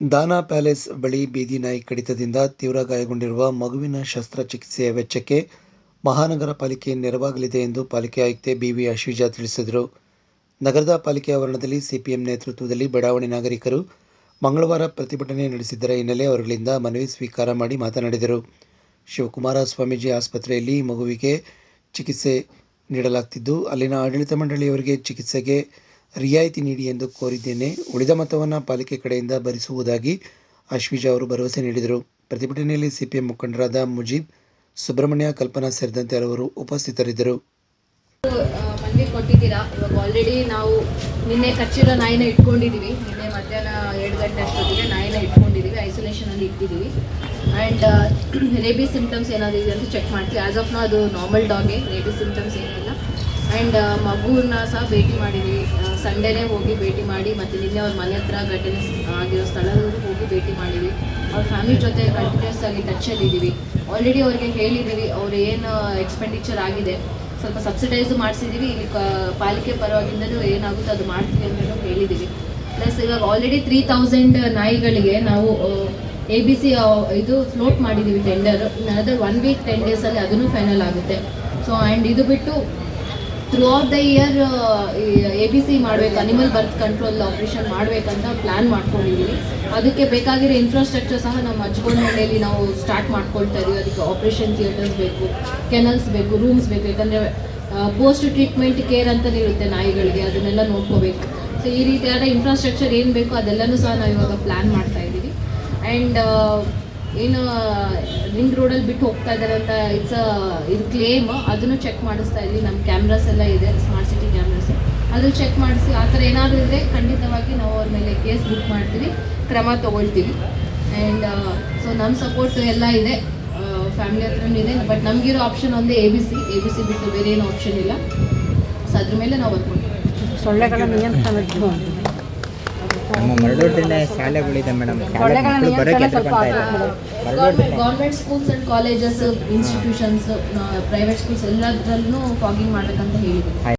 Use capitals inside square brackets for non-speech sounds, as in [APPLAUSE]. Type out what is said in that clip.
ದಾನಾ ಪ್ಯಾಲೇಸ್ ಬಳಿ ಬೀದಿ ನಾಯಿ ಕಡಿತದಿಂದ ತೀವ್ರ ಗಾಯಗೊಂಡಿರುವ ಮಗುವಿನ ಶಸ್ತ್ರಚಿಕಿತ್ಸೆಯ ವೆಚ್ಚಕ್ಕೆ ಮಹಾನಗರ ಪಾಲಿಕೆ ನೆರವಾಗಲಿದೆ ಎಂದು ಪಾಲಿಕೆ ಆಯುಕ್ತೆ ಬಿವಿ ಅಶ್ವಿಜಾ ತಿಳಿಸಿದರು. ನಗರದ ಪಾಲಿಕೆ ಆವರಣದಲ್ಲಿ ಸಿಪಿಎಂ ನೇತೃತ್ವದಲ್ಲಿ ಬಡಾವಣೆ ನಾಗರಿಕರು ಮಂಗಳವಾರ ಪ್ರತಿಭಟನೆ ನಡೆಸಿದ್ದರ ಹಿನ್ನೆಲೆ ಅವರುಗಳಿಂದ ಮನವಿ ಸ್ವೀಕಾರ ಮಾಡಿ ಮಾತನಾಡಿದರು. ಶಿವಕುಮಾರ ಸ್ವಾಮೀಜಿ ಆಸ್ಪತ್ರೆಯಲ್ಲಿ ಮಗುವಿಗೆ ಚಿಕಿತ್ಸೆ ನೀಡಲಾಗ್ತಿದ್ದು, ಅಲ್ಲಿನ ಆಡಳಿತ ಮಂಡಳಿಯವರಿಗೆ ಚಿಕಿತ್ಸೆಗೆ ರಿಯಾಯಿತಿ ನೀಡಿ ಎಂದು ಕೋರಿದ್ದೇನೆ. ಉಳಿದ ಮತವನ್ನು ಪಾಲಿಕೆ ಕಡೆಯಿಂದ ಭರಿಸುವುದಾಗಿ ಅಶ್ವಿಜಾ ಅವರು ಭರವಸೆ ನೀಡಿದರು. ಪ್ರತಿಭಟನೆಯಲ್ಲಿ ಸಿಪಿಎಂ ಮುಖಂಡರಾದ ಮುಜೀಬ್ ಸುಬ್ರಹ್ಮಣ್ಯ, ಕಲ್ಪನಾ ಸೇರಿದಂತೆ ಹಲವರು ಉಪಸ್ಥಿತರಿದ್ದರು. ಮನವಿ ಕೊಟ್ಟಿದ್ದೀರಾ? ಇವಾಗ ಆಲ್ರೆಡಿ ನಾವು ನಿನ್ನೆ ಕಚ್ಚಿರೋ ನಾಯಿನ ಇಟ್ಕೊಂಡಿದ್ದೀವಿ ನಿನ್ನೆ ಮಧ್ಯಾಹ್ನ ಎರಡು ಗಂಟೆ ಅಷ್ಟೊತ್ತಿಗೆ ನಾಯಿನ ಇಟ್ಕೊಂಡಿದ್ದೀವಿ ಐಸೋಲೇಷನಲ್ಲಿ ಇಟ್ಟಿದ್ದೀವಿ ಆ್ಯಂಡ್ ರೇಬಿ [CLEARS THROAT] ಸಿಂಪ್ಟಮ್ಸ್ ಏನಾದರೂ ಇದೆ ಅಂತ ಚೆಕ್ ಮಾಡ್ತೀವಿ. ಆ್ಯಸ್ ಆಫ್ ನಾ ಅದು ನಾರ್ಮಲ್ ಡಾಗೆ ರೇಬಿ ಸಿಂಪ್ಟಮ್ಸ್ ಏನಿಲ್ಲ. ಆ್ಯಂಡ್ ಮಗುನ ಸಹ ಭೇಟಿ ಮಾಡಿದ್ವಿ. ಸಂಡೇನೇ ಹೋಗಿ ಭೇಟಿ ಮಾಡಿ ಮತ್ತು ನಿನ್ನೆ ಅವ್ರ ಮನೆ ಹತ್ರ ಘಟನೆ ಆಗಿರೋ ಸ್ಥಳದಲ್ಲೂ ಹೋಗಿ ಭೇಟಿ ಮಾಡಿದ್ವಿ. ಅವ್ರ ಫ್ಯಾಮಿಲಿ ಜೊತೆ ಕಂಟಿನ್ಯೂಸ್ ಆಗಿ ಟಚ್ಚಲ್ಲಿದ್ದೀವಿ ಆಲ್ರೆಡಿ ಅವ್ರಿಗೆ ಹೇಳಿದ್ದೀವಿ, ಅವ್ರು ಏನು ಎಕ್ಸ್ಪೆಂಡಿಚರ್ ಆಗಿದೆ. ಸ್ವಲ್ಪ ಸಬ್ಸಿಡೈಸ್ ಮಾಡಿಸಿದ್ದೀವಿ. ಇಲ್ಲಿ ಪಾಲಿಕೆ ಪರವಾಗಿಂದಲೂ ಏನಾಗುತ್ತೋ ಅದು ಮಾಡ್ತೀವಿ ಅಂತಲೂ ಹೇಳಿದ್ದೀವಿ. ಪ್ಲಸ್ ಇವಾಗ ಆಲ್ರೆಡಿ ತ್ರೀ ತೌಸಂಡ್ ನಾಯಿಗಳಿಗೆ ನಾವು ಎ ಬಿ ಸಿ ಇದು ಫ್ಲೋಟ್ ಮಾಡಿದ್ದೀವಿ tender other one week ten ಡೇಸಲ್ಲಿ ಅದನ್ನು ಫೈನಲ್ ಆಗುತ್ತೆ. ಸೊ ಆ್ಯಂಡ್ ಇದು ಬಿಟ್ಟು throughout the year A B C ಮಾಡಬೇಕು ಅನಿಮಲ್ ಬರ್ತ್ ಕಂಟ್ರೋಲ್ ಆಪ್ರೇಷನ್ ಮಾಡಬೇಕಂತ ಪ್ಲ್ಯಾನ್ ಮಾಡ್ಕೊಂಡಿದ್ದೀವಿ ಅದಕ್ಕೆ ಬೇಕಾಗಿರೋ ಇನ್ಫ್ರಾಸ್ಟ್ರಕ್ಚರ್ ಸಹ ನಮ್ಮ ಅಜ್ಗೋನಹಳ್ಳಿಯಲ್ಲಿ ನಾವು ಸ್ಟಾರ್ಟ್ ಮಾಡ್ಕೊಳ್ತಾ ಇದೀವಿ. ಅದಕ್ಕೆ ಆಪ್ರೇಷನ್ ಥಿಯೇಟರ್ಸ್ ಬೇಕು ಕೆನಲ್ಸ್ ಬೇಕು ರೂಮ್ಸ್ ಬೇಕು. ಯಾಕಂದರೆ ಪೋಸ್ಟ್ ಟ್ರೀಟ್ಮೆಂಟ್ ಕೇರ್ ಅಂತಲೇ ಇರುತ್ತೆ ನಾಯಿಗಳಿಗೆ, ಅದನ್ನೆಲ್ಲ ನೋಡ್ಕೋಬೇಕು. ಸೊ ಈ ರೀತಿಯಾದ ಇನ್ಫ್ರಾಸ್ಟ್ರಕ್ಚರ್ ಏನು ಬೇಕು ಅದೆಲ್ಲನೂ ಸಹ ನಾವು ಇವಾಗ ಪ್ಲ್ಯಾನ್ ಮಾಡ್ತಾ ಇದ್ದೀವಿ ಆ್ಯಂಡ್ ಏನು ರಿಂಗ್ ರೋಡಲ್ಲಿ ಬಿಟ್ಟು ಹೋಗ್ತಾ ಇದ್ದಾರೆ ಅಂತ ಇಟ್ಸ್ ಇದು ಕ್ಲೇಮ್ ಅದನ್ನು ಚೆಕ್ ಮಾಡಿಸ್ತಾ ಇದ್ವಿ. ನಮ್ಮ ಕ್ಯಾಮ್ರಾಸ್ ಎಲ್ಲ ಇದೆ ಸ್ಮಾರ್ಟ್ ಸಿಟಿ ಕ್ಯಾಮ್ರಾಸ್ ಅದ್ರಲ್ಲಿ ಚೆಕ್ ಮಾಡಿಸಿ, ಆ ಥರ ಏನಾದರೂ ಇದ್ದರೆ ಖಂಡಿತವಾಗಿ ನಾವು ಅವ್ರ ಮೇಲೆ ಕೇಸ್ ಬುಕ್ ಮಾಡ್ತೀವಿ, ಕ್ರಮ ತೊಗೊಳ್ತೀವಿ. ಆ್ಯಂಡ್ ಸೊ ನಮ್ಮ ಸಪೋರ್ಟ್ ಎಲ್ಲ ಇದೆ. ಫ್ಯಾಮಿಲಿ ಹತ್ರನೂ ಇದೆ. ಬಟ್ ನಮಗಿರೋ ಆಪ್ಷನ್ ಒಂದೇ A B C A B C ಬಿಟ್ಟು ಬೇರೆ ಏನು ಆಪ್ಷನ್ ಇಲ್ಲ. ಸೊ ಅದ್ರ ಮೇಲೆ ನಾವು ನಿಯಂತ್ರಣದ್ದು ನಮ್ಮ ಮರಳೂರಿನ ಶಾಲೆಗಳಿದೆ ಮೇಡಮ್. ಶಾಲೆಗಳು ಇದ್ದಾರೆ. Government schools and colleges institutions private schools ಎಲ್ಲದರಲ್ಲೂ ಫಾಗಿಂಗ್ ಮಾಡಬೇಕಂತ ಹೇಳಿದ್ದೀವಿ